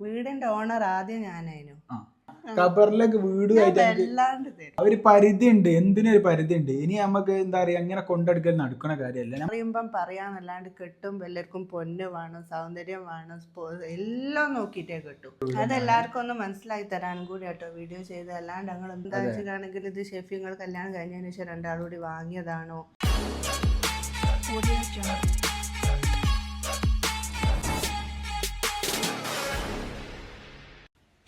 വീടിന്റെ ഓണർ ആദ്യം ഞാനായിരുന്നു. ആ. ഖബറിലേക്ക് വീട് ഒരു പരിധി ഉണ്ട് എന്തിനൊരു പരിധി ഉണ്ട് ഇനി നമുക്ക് എന്താ പറയാ അങ്ങനെ കൊണ്ടെടുക്കൽ നടക്കണ കാര്യമല്ല. പറയുമ്പം പറയാന്നല്ലാണ്ട് കെട്ടും എല്ലാവർക്കും പൊന്ന് വേണം സൗന്ദര്യം വേണം എല്ലാം നോക്കിയിട്ടേ കിട്ടും. അതെല്ലാവർക്കും ഒന്ന് മനസ്സിലായി തരാനും കൂടി കേട്ടോ വീഡിയോ ചെയ്ത്. അല്ലാണ്ട് ഞങ്ങൾ എന്താ വെച്ചിട്ടാണെങ്കിൽ ഇത് ഷെഫിങ്ങൾ കല്യാണം കഴിഞ്ഞതിന് ശേഷം രണ്ടാളും കൂടി വാങ്ങിയതാണോ?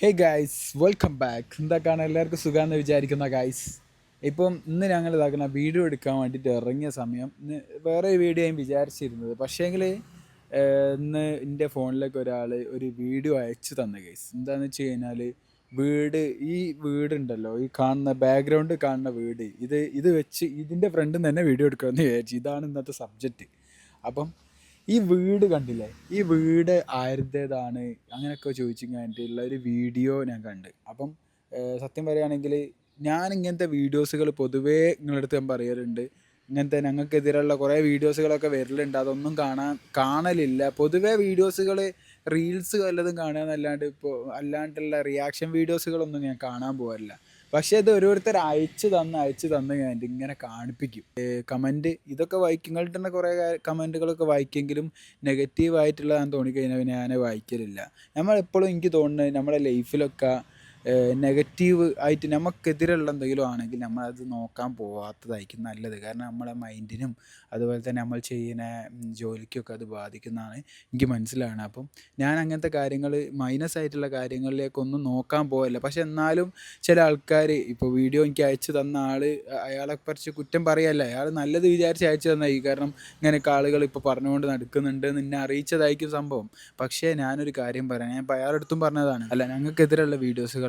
ഹേ ഗായ്സ് വെൽക്കം ബാക്ക് എന്താക്കാണ് എല്ലാവർക്കും സുഖമെന്ന് വിചാരിക്കുന്ന ഗായ്സ് ഇപ്പം ഇന്ന് ഞങ്ങൾ ഇതാക്കുന്ന വീഡിയോ എടുക്കാൻ വേണ്ടിയിട്ട് ഇറങ്ങിയ സമയം. വേറെ വീഡിയോ ഞാൻ വിചാരിച്ചിരുന്നത്. പക്ഷേങ്കിൽ ഇന്ന് എന്റെ ഫോണിലേക്ക് ഒരാൾ ഒരു വീഡിയോ അയച്ചു തന്ന ഗൈസ് എന്താണെന്ന് വെച്ച് കഴിഞ്ഞാൽ വീട് ഈ വീടുണ്ടല്ലോ ഈ കാണുന്ന ബാക്ക്ഗ്രൗണ്ട് കാണുന്ന വീട്. ഇത് ഇത് വെച്ച് ഇതിന്റെ ഫ്രണ്ടിൽ നിന്ന് തന്നെ വീഡിയോ എടുക്കാമെന്ന് വിചാരിച്ചു. ഇതാണ് ഇന്നത്തെ സബ്ജക്റ്റ് അപ്പം ഈ വീട് കണ്ടില്ലേ? ഈ വീട് ആരുടേതാണ്? അങ്ങനെയൊക്കെ ചോദിച്ചു കഴിഞ്ഞിട്ടുള്ള ഒരു വീഡിയോ ഞാൻ കണ്ട്. അപ്പം സത്യം പറയുകയാണെങ്കിൽ ഞാൻ ഇങ്ങനത്തെ വീഡിയോസുകൾ പൊതുവേ നിങ്ങളുടെ അടുത്ത് ഞാൻ പറയാറുണ്ട് ഇങ്ങനത്തെ ഞങ്ങൾക്കെതിരെയുള്ള കുറേ വീഡിയോസുകളൊക്കെ വരലുണ്ട്. അതൊന്നും കാണാൻ കാണലില്ല. പൊതുവേ വീഡിയോസുകൾ റീൽസ് വല്ലതും കാണുക എന്നല്ലാണ്ട് ഇപ്പോൾ അല്ലാണ്ടുള്ള റിയാക്ഷൻ വീഡിയോസുകളൊന്നും ഞാൻ കാണാൻ പോകാറില്ല. പക്ഷേ ഇത് ഓരോരുത്തർ അയച്ചു തന്ന് അയച്ചു തന്ന് ഞാൻ ഇങ്ങനെ കാണിപ്പിക്കും. കമന്റ് ഇതൊക്കെ വായിക്കും നിങ്ങളുടെ തന്നെ കുറേ കമന്റുകളൊക്കെ വായിക്കെങ്കിലും നെഗറ്റീവായിട്ടുള്ളതാണെന്ന് തോന്നിക്കഴിഞ്ഞാൽ പിന്നെ ഞാൻ വായിക്കലില്ല. നമ്മളെപ്പോഴും എനിക്ക് തോന്നുന്നത് നമ്മുടെ ലൈഫിലൊക്കെ നെഗറ്റീവ് ആയിട്ട് നമുക്കെതിരുള്ള എന്തെങ്കിലും ആണെങ്കിൽ നമ്മളത് നോക്കാൻ പോവാത്തതായിരിക്കും നല്ലത്. കാരണം നമ്മളെ മൈൻഡിനും അതുപോലെ തന്നെ നമ്മൾ ചെയ്യുന്ന ജോലിക്കൊക്കെ അത് ബാധിക്കുന്നതാണ് എനിക്ക് മനസ്സിലാണ്. അപ്പം ഞാൻ അങ്ങനത്തെ കാര്യങ്ങൾ മൈനസ് ആയിട്ടുള്ള കാര്യങ്ങളിലേക്കൊന്നും നോക്കാൻ പോകല്ല പക്ഷെ എന്നാലും ചില ആൾക്കാർ ഇപ്പോൾ വീഡിയോ എനിക്ക് അയച്ചു തന്ന ആൾ അയാളെ കുറിച്ച് കുറ്റം പറയല്ല. അയാൾ നല്ലത് വിചാരിച്ച് അയച്ചു തന്നായി കാരണം ഇങ്ങനെയൊക്കെ ആളുകൾ ഇപ്പോൾ പറഞ്ഞുകൊണ്ട് നടക്കുന്നുണ്ട് നിന്നെ അറിയിച്ചതായിരിക്കും സംഭവം. പക്ഷേ ഞാനൊരു കാര്യം പറയാം. ഞാൻ ഇപ്പോൾ അയാളടുത്തും പറഞ്ഞതാണ്. അല്ല ഞങ്ങൾക്കെതിരെയുള്ള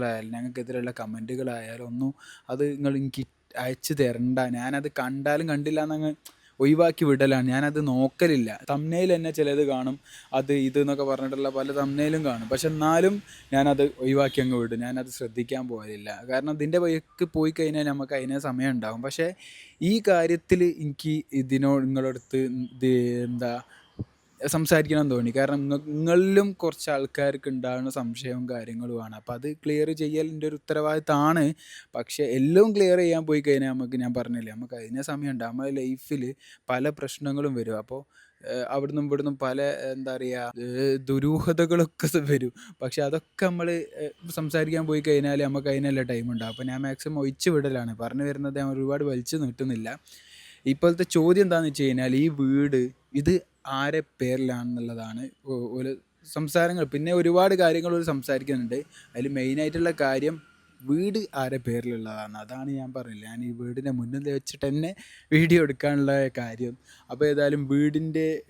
വീഡിയോസുകളായാലും ഞങ്ങൾക്കെതിരെയുള്ള കമന്റുകളായാലും ഒന്നും അത് നിങ്ങൾ എനിക്ക് അയച്ചു തരണ്ട. ഞാനത് കണ്ടാലും കണ്ടില്ല എന്നങ്ങ് ഒഴിവാക്കി വിടലാണ്. ഞാനത് നോക്കലില്ല. തമ്മനയിൽ തന്നെ ചിലത് കാണും. അത് ഇത് എന്നൊക്കെ പറഞ്ഞിട്ടുള്ള പല തമ്മനയിലും കാണും. പക്ഷെ എന്നാലും ഞാനത് ഒഴിവാക്കി അങ്ങ് വിടും. ഞാനത് ശ്രദ്ധിക്കാൻ പോകലില്ല. കാരണം ഇതിന്റെ വഴിക്ക് പോയി കഴിഞ്ഞാൽ നമുക്ക് അതിനെ സമയം ഉണ്ടാകും പക്ഷേ ഈ കാര്യത്തിൽ എനിക്ക് ഇതിനോട് നിങ്ങളടുത്ത് ഇത് എന്താ സംസാരിക്കണം തോന്നി. കാരണം നിങ്ങ- നിങ്ങളിലും കുറച്ച് ആൾക്കാർക്ക് ഉണ്ടാകുന്ന സംശയവും കാര്യങ്ങളുമാണ്. അപ്പോൾ അത് ക്ലിയർ ചെയ്യലിന്റെ ഒരു ഉത്തരവാദിത്തമാണ് പക്ഷേ എല്ലാം ക്ലിയർ ചെയ്യാൻ പോയി കഴിഞ്ഞാൽ നമുക്ക് ഞാൻ പറഞ്ഞില്ലേ നമുക്ക് അതിനെ സമയമുണ്ട്. നമ്മുടെ ലൈഫിൽ പല പ്രശ്നങ്ങളും വരും. അപ്പോൾ അവിടുന്ന് ഇവിടുന്നും പല എന്താ പറയുക ദുരൂഹതകളൊക്കെ വരും. പക്ഷെ അതൊക്കെ നമ്മൾ സംസാരിക്കാൻ പോയി കഴിഞ്ഞാൽ നമുക്ക് അതിനല്ല ടൈം ഉണ്ടാവും അപ്പോൾ ഞാൻ മാക്സിമം ഒഴിച്ചു വിടലാണ്. പറഞ്ഞു വരുന്നത് ഞാൻ ഒരുപാട് വലിച്ചു നീട്ടുന്നില്ല. ഇപ്പോഴത്തെ ചോദ്യം എന്താണെന്ന് വെച്ച് കഴിഞ്ഞാൽ ഈ വീട് ഇത് ആരെ പേരിലാണെന്നുള്ളതാണ് ഒരു സംസാരങ്ങൾ. പിന്നെ ഒരുപാട് കാര്യങ്ങൾ ഒരു സംസാരിക്കുന്നുണ്ട്. അതിൽ മെയിനായിട്ടുള്ള കാര്യം വീട് ആരെ പേരിലുള്ളതാണ്. അതാണ് ഞാൻ പറഞ്ഞില്ല ഞാൻ ഈ വീടിന്റെ മുന്നിൽ വെച്ചിട്ട് തന്നെ വീഡിയോ എടുക്കാനുള്ള കാര്യം. അപ്പോൾ ഏതായാലും വീടിന്റെ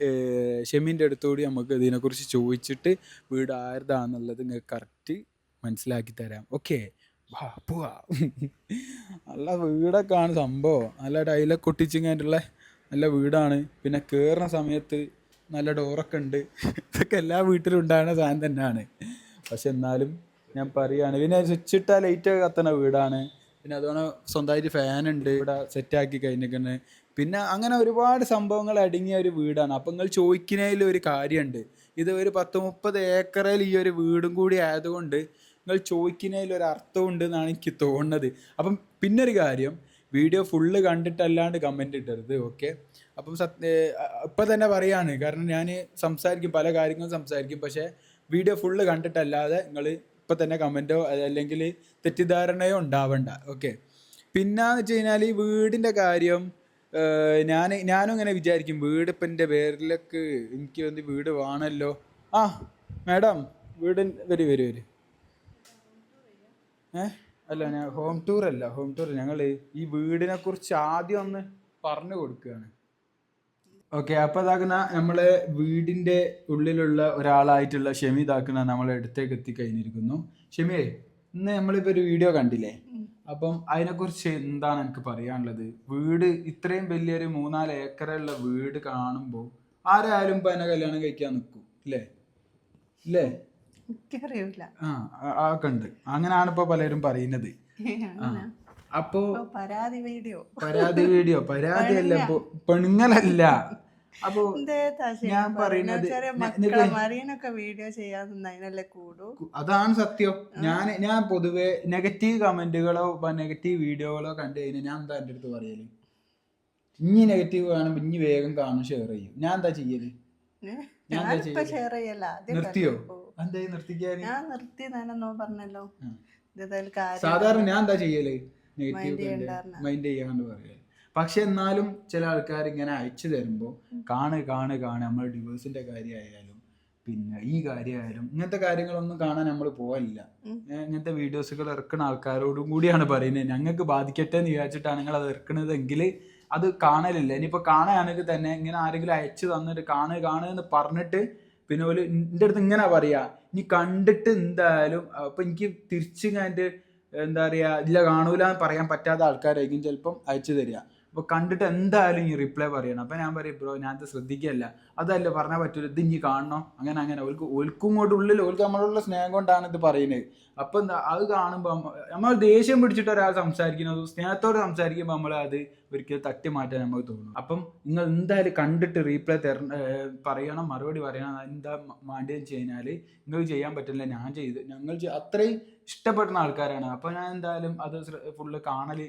ഷെമീന്റെ അടുത്തുകൂടി നമുക്ക് ഇതിനെക്കുറിച്ച് ചോദിച്ചിട്ട് വീട് ആരുതാന്നുള്ളത് നിങ്ങൾക്ക് കറക്റ്റ് മനസ്സിലാക്കി തരാം. ഓക്കെ? വാ പോവാ. നല്ല വീടൊക്കെയാണ് സംഭവം. നല്ല ടൈലൊക്കെ ഒട്ടിച്ചിങ്ങായിട്ടുള്ള നല്ല വീടാണ്. പിന്നെ കയറുന്ന സമയത്ത് നല്ല ഡോറൊക്കെ ഉണ്ട്. ഇതൊക്കെ എല്ലാ വീട്ടിലും ഉണ്ടാകുന്ന സാധനം തന്നെയാണ്. പക്ഷെ എന്നാലും ഞാൻ പറയുകയാണ് പിന്നെ സ്വിച്ച് ഇട്ടാൽ ലൈറ്റ് കത്തണ വീടാണ്. പിന്നെ അതുപോലെ സ്വന്തമായിട്ട് ഫാൻ ഉണ്ട്. ഇവിടെ സെറ്റാക്കി കഴിഞ്ഞിരിക്കുന്നത് പിന്നെ അങ്ങനെ ഒരുപാട് സംഭവങ്ങൾ അടങ്ങിയ ഒരു വീടാണ്. അപ്പം നിങ്ങൾ ചോദിക്കുന്നതിൽ ഒരു കാര്യമുണ്ട്. ഇത് ഒരു പത്ത് മുപ്പത് ഏക്കറിൽ ഈ ഒരു വീടും കൂടി ആയതുകൊണ്ട് നിങ്ങൾ ചോദിക്കുന്നതിൽ ഒരു അർത്ഥമുണ്ട് എന്നാണ് എനിക്ക് തോന്നുന്നത്. അപ്പം പിന്നൊരു കാര്യം വീഡിയോ ഫുള്ള് കണ്ടിട്ടല്ലാണ്ട് കമന്റ് ഇട്ടരുത് ഓക്കെ അപ്പം സത്യ ഇപ്പം തന്നെ പറയാണ് കാരണം ഞാൻ സംസാരിക്കും പല കാര്യങ്ങളും സംസാരിക്കും പക്ഷേ വീഡിയോ ഫുള്ള് കണ്ടിട്ടല്ലാതെ നിങ്ങൾ ഇപ്പം തന്നെ കമന്റോ അല്ലെങ്കിൽ തെറ്റിദ്ധാരണയോ ഉണ്ടാവണ്ട ഓക്കെ പിന്നെന്ന് വെച്ച് കഴിഞ്ഞാൽ ഈ വീടിന്റെ കാര്യം ഞാൻ ഞാനും ഇങ്ങനെ വിചാരിക്കും വീട് ഇപ്പം എന്റെ പേരിലേക്ക് എനിക്ക് വന്ന് വീട് വേണമല്ലോ? ആ മാഡം വീട് വരൂ വരൂ വരൂ. ഏ? അല്ല ഞാൻ ഹോം ടൂർ അല്ല ഹോം ടൂർ ഞങ്ങൾ ഈ വീടിനെ കുറിച്ച് ആദ്യം ഒന്ന് പറഞ്ഞു കൊടുക്കുകയാണ്. ഓക്കെ അപ്പോൾ ഇതാക്കുന്ന നമ്മളെ വീടിന്റെ ഉള്ളിലുള്ള ഒരാളായിട്ടുള്ള ഷെമി ഇതാക്കുന്ന നമ്മളെ അടുത്തേക്ക് എത്തിക്കഴിഞ്ഞിരിക്കുന്നു. ഷെമിയെ ഇന്ന് നമ്മളിപ്പോൾ ഒരു വീഡിയോ കണ്ടില്ലേ? അപ്പം അതിനെക്കുറിച്ച് എന്താണ് എനിക്ക് പറയാനുള്ളത്? വീട് ഇത്രയും വലിയൊരു മൂന്നാൽ ഏക്കറുള്ള വീട് കാണുമ്പോൾ ആരായാലും ഇപ്പം എന്നെ കല്യാണം കഴിക്കാൻ നിൽക്കും ഇല്ലേ? ഇല്ലേ? എനിക്കറിയില്ല. ആ ഒക്കെ അങ്ങനെയാണ് ഇപ്പൊ പലരും പറയുന്നത്. അപ്പോ പരാതി വീഡിയോ. പരാതി വീഡിയോ. പരാതി അല്ല പെണ്ണുങ്ങളല്ല. അപ്പോ ഞാൻ പറയുന്നത് വീഡിയോ ചെയ്യാൻ കൂടു? അതാണ് സത്യം. ഞാൻ ഞാൻ പൊതുവെ നെഗറ്റീവ് കമന്റുകളോ നെഗറ്റീവ് വീഡിയോകളോ കണ്ടു കഴിഞ്ഞാൽ ഞാൻ എന്താ എന്റെ അടുത്ത് പറയൽ? ഇനി നെഗറ്റീവ് കാണുമ്പോ ഇനി വേഗം കാണും ഷെയർ ചെയ്യും. ഞാൻ എന്താ ചെയ്യൽ? ഞാൻ എന്താ ചെയ്യൽ? നിർത്തിയോ? ഞാൻ നിർത്തി ഞാനെന്നോ പറഞ്ഞല്ലോ. സാധാരണ ഞാൻ എന്താ ചെയ്യൽ? നെഗറ്റീവ്. മൈൻഡ് ചെയ്യാണ്ട് പറയൽ പക്ഷെ എന്നാലും ചില ആൾക്കാർ ഇങ്ങനെ അയച്ചു തരുമ്പോൾ കാണ് കാണ് കാണ് നമ്മൾ ഡിവോഴ്സിന്റെ കാര്യമായാലും പിന്നെ ഈ കാര്യമായാലും ഇങ്ങനത്തെ കാര്യങ്ങളൊന്നും കാണാൻ നമ്മൾ പോകലില്ല ഇങ്ങനത്തെ വീഡിയോസുകൾ ഇറക്കുന്ന ആൾക്കാരോടും കൂടിയാണ് പറയുന്നത് ഞങ്ങൾക്ക് ബാധിക്കട്ടെ എന്ന് വിചാരിച്ചിട്ടാണ് നിങ്ങൾ അത് ഇറക്കുന്നതെങ്കിൽ അത് കാണലില്ല. ഇനിയിപ്പോൾ കാണുകയാണെങ്കിൽ തന്നെ ഇങ്ങനെ ആരെങ്കിലും അയച്ചു തന്നിട്ട് കാണുക കാണുക എന്ന് പറഞ്ഞിട്ട് പിന്നെ ഒരു എന്റെ അടുത്ത് ഇങ്ങനെ പറയാ നീ കണ്ടിട്ട് എന്തായാലും അപ്പൊ എനിക്ക് തിരിച്ച് ഞാൻ എന്താ പറയാ ഇല്ല കാണൂല പറയാൻ പറ്റാത്ത ആൾക്കാരായിരിക്കും ചിലപ്പം അയച്ചു തരിക. അപ്പൊ കണ്ടിട്ട് എന്തായാലും ഈ റിപ്ലൈ പറയണം. അപ്പൊ ഞാൻ പറയും ബ്രോ ഞാൻ ശ്രദ്ധിക്കല്ല. അതല്ല പറഞ്ഞാൽ പറ്റൂല ഇത് ഇനി കാണണോ? അങ്ങനെ അങ്ങനെ. ഓൽക്ക് ഓൽക്കും കൊണ്ട് ഉള്ളിൽ ഓൽക്ക് നമ്മളുള്ള സ്നേഹം കൊണ്ടാണ് ഇത് പറയുന്നത്. അപ്പൊ എന്താ അത് കാണുമ്പോൾ നമ്മൾ ദേഷ്യം പിടിച്ചിട്ട് ഒരാൾ സംസാരിക്കുന്നത് സ്നേഹത്തോട് സംസാരിക്കുമ്പോൾ നമ്മൾ അത് ഒരിക്കലും തട്ടി മാറ്റാൻ നമുക്ക് തോന്നും. അപ്പം നിങ്ങൾ എന്തായാലും കണ്ടിട്ട് റീപ്ലൈ തര പറയണം മറുപടി പറയണം എന്താ മാണ്ടിയെന്ന് വെച്ച് നിങ്ങൾക്ക് ചെയ്യാൻ പറ്റില്ല ഞാൻ ചെയ്ത്. ഞങ്ങൾ അത്രയും ഇഷ്ടപ്പെടുന്ന ആൾക്കാരാണ്. അപ്പോൾ ഞാൻ എന്തായാലും അത് ഫുള്ള് കാണൽ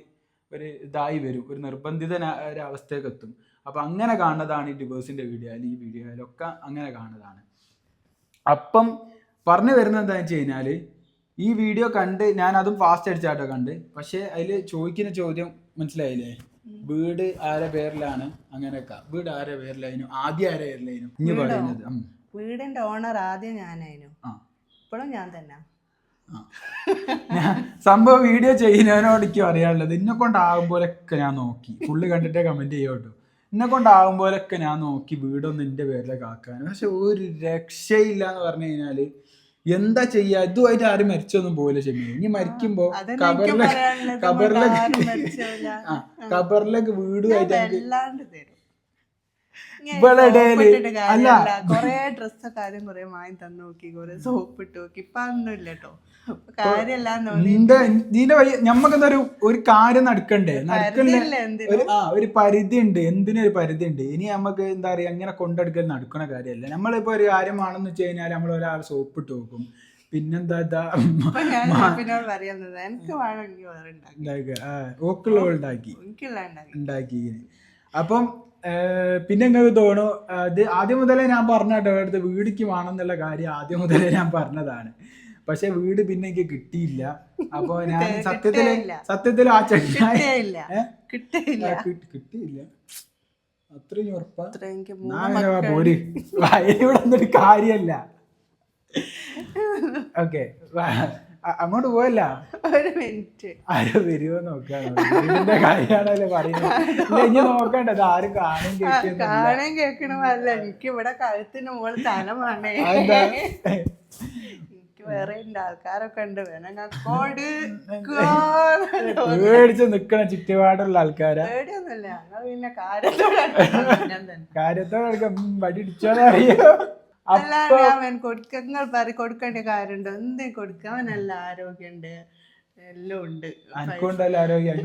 ഒരു ഇതായി വരും. ഒരു നിർബന്ധിത ഒരവസ്ഥയൊക്കെ എത്തും. അപ്പം അങ്ങനെ കാണുന്നതാണ് ഈ ഡിവോഴ്സിന്റെ വീഡിയോ അല്ലെങ്കിൽ ഈ വീഡിയോയിലൊക്കെ അങ്ങനെ കാണുന്നതാണ്. അപ്പം പറഞ്ഞു വരുന്നത് എന്താണെന്ന് വെച്ച് കഴിഞ്ഞാൽ ഈ വീഡിയോ കണ്ട് ഞാൻ അതും ഫാസ്റ്റ് അടിച്ചാട്ടോ കണ്ട്. പക്ഷേ അതിൽ ചോദിക്കുന്ന ചോദ്യം മനസ്സിലായില്ലേ? വീട് ആരെ പേരിലാണ്? അങ്ങനെയൊക്കെ. വീട് ആരെ പേരിലായിരുന്നു? ആദ്യം ആരെ പേരിലായിരുന്നു? ഇനി? പറയുന്നത്. വീടിന്റെ ഓണർ ആദ്യം ഞാനായിരുന്നു. ഇപ്പോഴും ഞാൻ തന്നെ. സംഭവം വീഡിയോ ചെയ്യുന്നതിനോട് എനിക്ക് അറിയാനുള്ളത് എന്നെ കൊണ്ടാകുമ്പോഴൊക്കെ ഞാൻ നോക്കി. ഫുള്ള് കണ്ടിട്ടേ കമന്റ് ചെയ്യോട്ടോ എന്നെ കൊണ്ടാകുമ്പോഴൊക്കെ ഞാൻ നോക്കി വീടൊന്നും എന്റെ പേരിലേക്ക് ആക്കാൻ പക്ഷെ ഒരു രക്ഷയില്ല എന്ന് പറഞ്ഞു കഴിഞ്ഞാൽ എന്താ ചെയ്യാ? ഇതുമായിട്ട് ആരും മരിച്ചൊന്നും പോകില്ല ഷെമി. ഇനി മരിക്കുമ്പോ കബറിലെ കബറിലെ കബറിലേക്ക് വീടുമായിട്ട് കൊറേ ഡ്രസ്സൊക്കെ ആദ്യം കൊറേ വാങ്ങി തന്നു നോക്കി കൊറേ സോപ്പ് ഇട്ട് നോക്കി. ഇപ്പൊ അതൊന്നും ഇല്ല കേട്ടോ നിന്റെ വഴി ഞമ്മക്കെന്താ ഒരു ഒരു കാര്യം നടക്കണ്ടേ? നടക്കണ്ടേ? ഒരു ആ ഒരു പരിധി ഉണ്ട് എന്തിനൊരു പരിധി ഉണ്ട് ഇനി നമുക്ക് എന്താ പറയാ എങ്ങനെ കൊണ്ടെടുക്കൽ നടക്കുന്ന കാര്യമല്ല. നമ്മളിപ്പോ ഒരു കാര്യമാണെന്ന് വെച്ച് കഴിഞ്ഞാൽ നമ്മൾ ഒരാൾ സോപ്പ് ഇട്ട് നോക്കും പിന്നെന്താ ഓക്കുള്ള ഉണ്ടാക്കി. ഉണ്ടാക്കി അപ്പം പിന്നെ നിങ്ങൾക്ക് തോന്നുന്നു ഇത് ആദ്യം മുതലേ ഞാൻ പറഞ്ഞ അടുത്ത് വീടിക്ക് വേണമെന്നുള്ള കാര്യം ആദ്യം മുതലേ ഞാൻ പറഞ്ഞതാണ്. പക്ഷെ വീട് പിന്നെ എനിക്ക് കിട്ടിയില്ല. അപ്പൊ ഞാൻ സത്യത്തിൽ സത്യത്തിൽ സത്യത്തിൽ ആ ചെങ്ങായി കിട്ടേയില്ല? കിട്ടേയില്ല. അത്രയും ഉറപ്പാ. പോര്. ഇവിടെ ഒന്നും ഒരു കാര്യല്ല. ഓക്കെ. അങ്ങോട്ട് പോയല്ല. ഒരു മിനിറ്റ്. ആരോ വരുമോ നോക്കാണ്. കാര്യമാണല്ലോ പറയുന്നത്. ഇനി നോക്കണ്ട ഇത് ആരും കാണും കാണാൻ കേൾക്കണമല്ല എനിക്ക് ഇവിടെ കഴുത്തിന് മുകളിൽ തല വേണേ. അതെന്താ? എനിക്ക് വേറെ ഉണ്ട് ആൾക്കാരൊക്കെ ഉണ്ട്. വേണം കോട് പേടിച്ച് നിക്കണ ചുറ്റുപാടുള്ള ആൾക്കാരാ. പേടിയൊന്നുമില്ല. ഞങ്ങൾ പിന്നെ കാര്യത്തോടെ കാര്യത്തോടെ വടി ഇടിച്ചോന്ന് അല്ലാണ്ട് അവൻ കൊടുക്കങ്ങൾ പറ കൊടുക്കേണ്ട കാര്യമുണ്ടോ? എന്തിനും കൊടുക്കുക അവൻ നല്ല ആരോഗ്യമുണ്ട് എല്ലാം ഉണ്ട്. അനക്കൊണ്ടല്ലോ ആരോഗ്യം.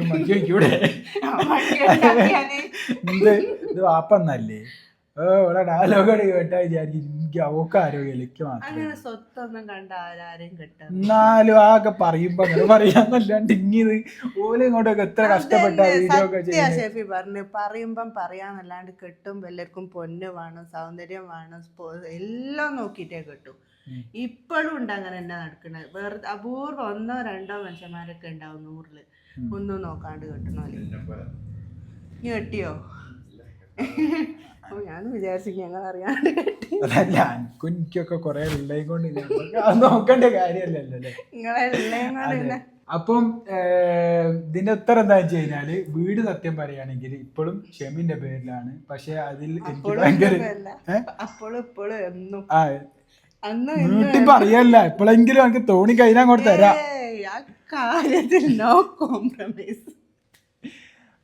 എനിക്ക് ഇത് വാപ്പന്നല്ലേ? ഓ ഇവിടെ ഡയലോഗ് കേട്ടാ വിചാരിക്കും. എനിക്ക് അവക്ക് ആരോഗ്യം എനിക്ക് മാത്രം അങ്ങനെ സ്വത്തൊന്നും കണ്ട ആരാരെയും കിട്ടും എന്നാലും ആകെ പറയുമ്പോ അങ്ങനെ പറയാന്നല്ലാണ്ട് ഇങ്ങിത് ഓല ഇങ്ങോട്ടൊക്കെ എത്ര കഷ്ടപ്പെട്ട വീഡിയോ ഒക്കെ ഷെഫി പറഞ്ഞു പറയുമ്പം പറയാന്നല്ലാണ്ട് കിട്ടും എല്ലാവർക്കും പൊന്ന് വേണം സൗന്ദര്യം വേണം എല്ലാം നോക്കിയിട്ടേ കിട്ടും. ഇപ്പോഴും ഉണ്ട് അങ്ങനെ തന്നെ നടക്കണത് വേറെ അപൂർവം ഒന്നോ രണ്ടോ മനുഷ്യന്മാരൊക്കെ ഉണ്ടാവും നൂറിൽ. ഒന്നും നോക്കാണ്ട് കിട്ടണോ നീ കെട്ടിയോ? ഞാൻ വിചാരിച്ചു ഞങ്ങൾ അറിയാണ്ട് കുറെ ഉള്ളതും കൊണ്ട് നോക്കേണ്ട കാര്യമല്ലല്ലോ അല്ലേ? അപ്പം ഇതിന്റെ ഉത്തരം എന്താ വെച്ച് കഴിഞ്ഞാൽ വീട് സത്യം പറയുകയാണെങ്കിൽ ഇപ്പോഴും ഷെമിന്റെ പേരിലാണ്. പക്ഷെ അതിൽ എനിക്ക് ഭയങ്കര വീട്ടിൽ പറയല്ല എപ്പോഴെങ്കിലും എനിക്ക് തോണി കഴിഞ്ഞാൽ അങ്ങോട്ട് തരാം. കാര്യത്തിൽ നോ കോംപ്രമൈസ്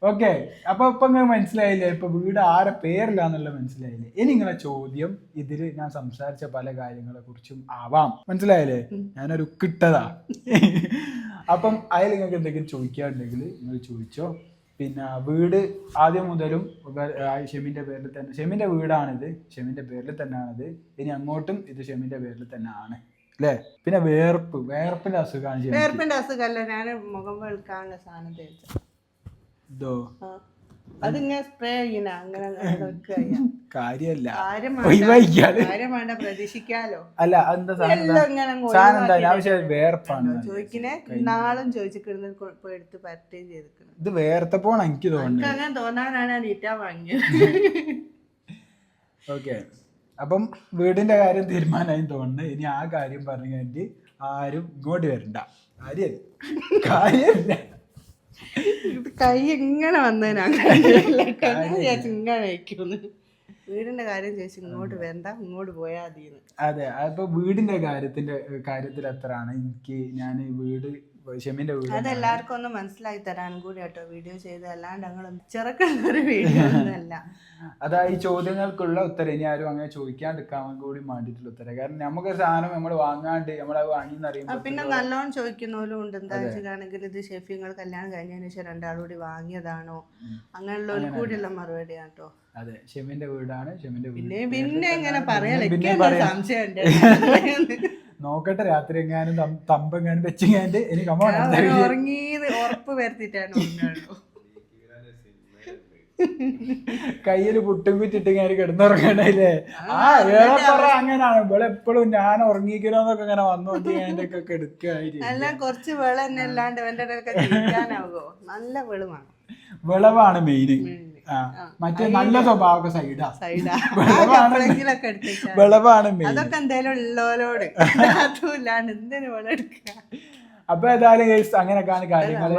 ഓക്കെ അപ്പൊ ഇപ്പൊ നിങ്ങൾ മനസ്സിലായില്ലേ? ഇപ്പൊ വീട് ആരെ പേരിലാന്നുള്ള മനസ്സിലായില്ലേ? ഇനി നിങ്ങളെ ചോദ്യം ഇതിൽ ഞാൻ സംസാരിച്ച പല കാര്യങ്ങളെ കുറിച്ചും ആവാം. മനസ്സിലായില്ലേ? ഞാനൊരു കിട്ടതാ അപ്പം അതിൽ നിങ്ങൾക്ക് എന്തെങ്കിലും ചോദിക്കാറുണ്ടെങ്കിൽ നിങ്ങൾ ചോദിച്ചോ. പിന്നെ വീട് ആദ്യം മുതലും ഷെമിന്റെ പേരിൽ തന്നെ ഷെമിന്റെ വീടാണിത്. ഷെമിന്റെ പേരിൽ തന്നെയാണിത് ഇനി അങ്ങോട്ടും ഇത് ഷെമിന്റെ പേരിൽ തന്നെയാണ് ആണ് അല്ലേ? പിന്നെ വേർപ്പ്. വേർപ്പിന്റെ അസുഖമാണ്. വേർപ്പിന്റെ അസുഖമല്ല ഞാൻ മുഖം വെളുക്കാനുള്ള സാധനം തേച്ച ഇതോ അതിങ്ങനെ സ്പ്രേ ചെയ്യണ അങ്ങനെ അങ്ങനെ കാര്യല്ല. പ്രതീക്ഷിക്കാലോ. അല്ല ചോദിക്കണേ നാളും ചോദിച്ചിട്ട് ഇപ്പൊ എടുത്ത് പറ്റുകയും ചെയ്തിരിക്കണം ഇത് വേർത്തപ്പോണ് എനിക്ക് തോന്നുന്നു അങ്ങനെ തോന്നാനാണ് ഞാൻ വാങ്ങിയത്. ഓക്കെ. അപ്പം വീടിന്റെ കാര്യം തീരുമാനമായി തോന്നുന്നു. ഇനി ആ കാര്യം പറഞ്ഞു കഴിഞ്ഞിട്ട് ആരും ഇങ്ങോട്ട് വരണ്ട. കാര്യല്ല. കാര്യമില്ല ഇത് കൈ എങ്ങനെ വന്നതിനാ ഇങ്ങനെ വയ്ക്കുന്നു വീടിന്റെ കാര്യം ചേച്ചി ഇങ്ങോട്ട് വേണ്ട ഇങ്ങോട്ട് പോയാ മതി അതെ അപ്പൊ വീടിന്റെ കാര്യത്തിന്റെ കാര്യത്തിൽ എത്രയാണ് എനിക്ക് ഞാൻ വീട് ഷെമിന്റെ വീട് അതെല്ലാവർക്കും ഒന്ന് മനസ്സിലാക്കി തരാനും കൂടി കേട്ടോ. വീഡിയോ ചെയ്ത് അല്ലാണ്ട് ഞങ്ങൾ ചെറുക്കുന്ന ഒരു വീഡിയോ ഒന്നുമല്ല. അതാ ഈ ചോദ്യങ്ങൾക്കുള്ള ഉത്തരം. ഇനി ആരും അങ്ങനെ ചോദിക്കാണ്ടിരിക്കാൻ കൂടി വേണ്ടിയിട്ടുള്ള ഉത്തരം. കാരണം നമുക്ക് സാധനം നമ്മൾ വാങ്ങാണ്ട് നമ്മളത് വാങ്ങി അറിയുമ്പോൾ പിന്നെ നല്ലോണം ചോദിക്കുന്നവരും ഉണ്ട്. എന്താ വെച്ചിട്ടാണെങ്കിൽ ഇത് ഷെഫിങ്ങൾ കല്യാണം കഴിഞ്ഞതിന് ശേഷം രണ്ടാളുകൂടി വാങ്ങിയതാണോ? അങ്ങനെയുള്ള ഒരു കൂടിയുള്ള മറുപടിയാണ് കേട്ടോ. അതെ. ഷെമിന്റെ വീടാണ് ഷെമിന്റെ വീട് പിന്നെ പിന്നെ എങ്ങനെ പറയാൻ പിന്നെ സംശയം ഉണ്ട് നോക്കട്ടെ രാത്രി എങ്ങാനും തമ്പെങ്ങാനും വെച്ചെങ്ങാണ്ട് എനിക്ക് കമ്മ ഉറങ്ങിയത് ഉറപ്പ് വരുത്തിട്ടാണ് കയ്യിൽ പുട്ടും കുറ്റിട്ട് ഇങ്ങനെ കിടന്നുറങ്ങണ്ടല്ലേ ആ ഏറെക്കുറെ അങ്ങനെയാണ് ഇവിടെ എപ്പോഴും ഞാൻ ഉറങ്ങിക്കണോന്നൊക്കെ ഇങ്ങനെ വന്നു നോക്കി ഒക്കെ എടുക്കുകയായിരിക്കും എല്ലാം കുറച്ച് വെള്ളം തന്നെ അല്ലാണ്ട് നല്ല വെളുമാണ് വിളവാണ് മെയിൻ മറ്റേ നല്ല സ്വഭാവമൊക്കെ സൈഡാ. വെളവാണ് അതൊക്കെ എന്തായാലും ഉള്ളവരോട്. അതും ഇല്ലാണ്ട് എന്തിനു വെള്ളം എടുക്കുക അപ്പൊ ഏതായാലും guys അങ്ങനെയൊക്കെയാണ് കാര്യങ്ങൾ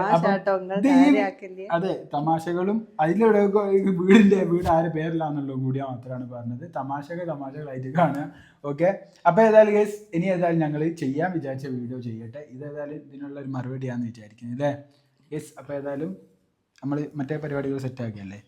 അതെ തമാശകളും അതിലൂടെ വീടിന്റെ വീട് ആരെ പേരിലാന്നുള്ളത് കൂടിയാ മാത്രമാണ് പറഞ്ഞത്. തമാശകൾ തമാശകളായിട്ട് കാണുക. ഓക്കെ അപ്പൊ ഏതായാലും ഗൈസ് ഇനി ഏതായാലും ഞങ്ങൾ ചെയ്യാൻ വിചാരിച്ച വീഡിയോ ചെയ്യട്ടെ. ഇത് ഏതായാലും ഇതിനുള്ള ഒരു മറുപടിയാന്ന് വിചാരിക്കുന്നത് അല്ലേ? യെസ് അപ്പൊ ഏതായാലും നമ്മൾ മറ്റേ പരിപാടികൾ സെറ്റ് ആക്കിയല്ലേ?